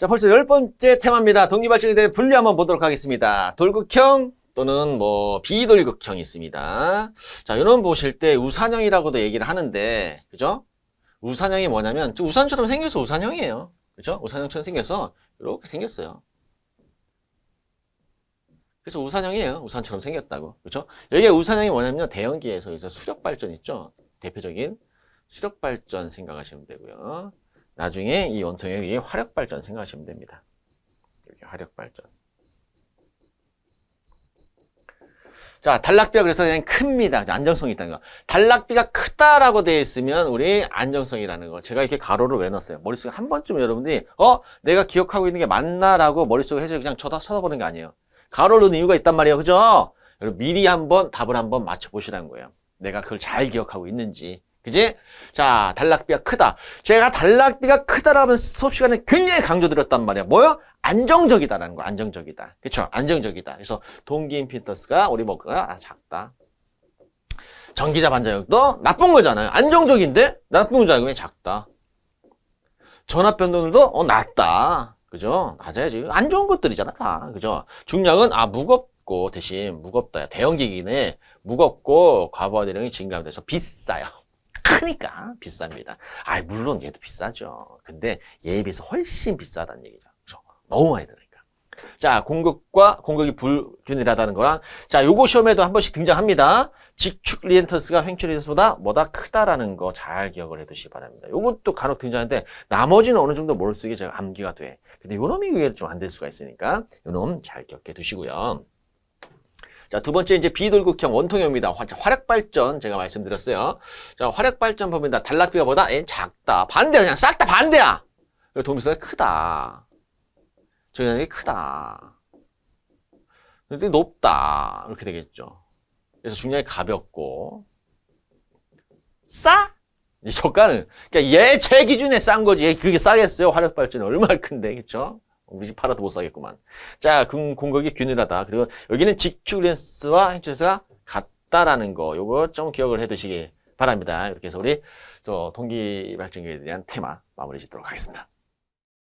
자, 벌써 열 번째 테마입니다. 동기발전에 대해 분류 한번 보도록 하겠습니다. 돌극형 또는 뭐 비돌극형이 있습니다. 자, 이런 보실 때 우산형이라고도 얘기를 하는데, 그죠? 우산형이 뭐냐면 우산처럼 생겨서 우산형이에요. 그죠? 우산형처럼 생겨서 이렇게 생겼어요. 그래서 우산형이에요. 우산처럼 생겼다고. 그죠? 여기에 우산형이 뭐냐면 대형기에서 이제 수력 발전 있죠? 대표적인 수력 발전 생각하시면 되고요. 나중에 이 원통의 위에 화력 발전 생각하시면 됩니다. 여기 화력 발전. 자, 단락비가 그래서 그냥 큽니다. 안정성이 있다는 거. 단락비가 크다라고 되어 있으면 우리 안정성이라는 거. 제가 이렇게 가로를 왜 넣었어요? 머릿속에 한 번쯤 여러분들이 어? 내가 기억하고 있는 게 맞나라고 머릿속에 해서 그냥 쳐다, 쳐다보는 게 아니에요. 가로를 넣은 이유가 있단 말이에요. 그죠? 여러분 미리 한번 답을 한번 맞춰보시라는 거예요. 내가 그걸 잘 기억하고 있는지. 그지? 자, 단락비가 크다. 제가 단락비가 크다라는 수업 시간에 굉장히 강조드렸단 말이야. 뭐요? 안정적이다라는 거. 안정적이다. 그쵸? 안정적이다. 그래서 동기 임피던스가 우리 뭐가 아, 작다. 전기자 반자력도 나쁜 거잖아요. 안정적인데 나쁜 거잖아요. 왜 작다. 전압 변동률도 어 낮다. 그죠? 낮아야지. 안 좋은 것들이잖아, 다. 그죠? 중량은 아 무겁고 대신 무겁다. 대형 기기는 무겁고 과부하 대령이 증가돼서 비싸요. 크니까 비쌉니다. 아, 물론 얘도 비싸죠. 근데 얘에 비해서 훨씬 비싸다는 얘기죠. 그죠? 너무 많이 들으니까. 자, 공급과 공격이 불균일하다는 거랑 자, 요거 시험에도 한 번씩 등장합니다. 직축 리엔턴스가 횡출리엔턴스보다 뭐다 크다라는 거 잘 기억을 해 두시기 바랍니다. 요것도 간혹 등장하는데 나머지는 어느 정도 머릿속에 제가 암기가 돼. 근데 요 놈이 의외로 좀 안 될 수가 있으니까 요 놈 잘 기억해 두시고요. 자, 두 번째 이제 비돌극형 원통형입니다. 화- 화력발전 제가 말씀드렸어요. 자, 화력 발전 보면 단락비가 보다 얘는 작다. 반대야. 그냥 싹 다 반대야. 동비수가 크다. 정량이 크다. 근데 높다. 이렇게 되겠죠. 그래서 중량이 가볍고 싸? 이 저가는 그러니까 얘 제 기준에 싼 거지. 얘 그게 싸겠어요. 화력 발전이 얼마나 큰데, 그쵸? 우리 집 팔아도 못 사겠구만. 자, 금 공격이 균일하다. 그리고 여기는 직축 렌스와 행철수가 같다라는 거. 요거 좀 기억을 해 두시기 바랍니다. 이렇게 해서 우리 저 동기 발전기에 대한 테마 마무리 짓도록 하겠습니다.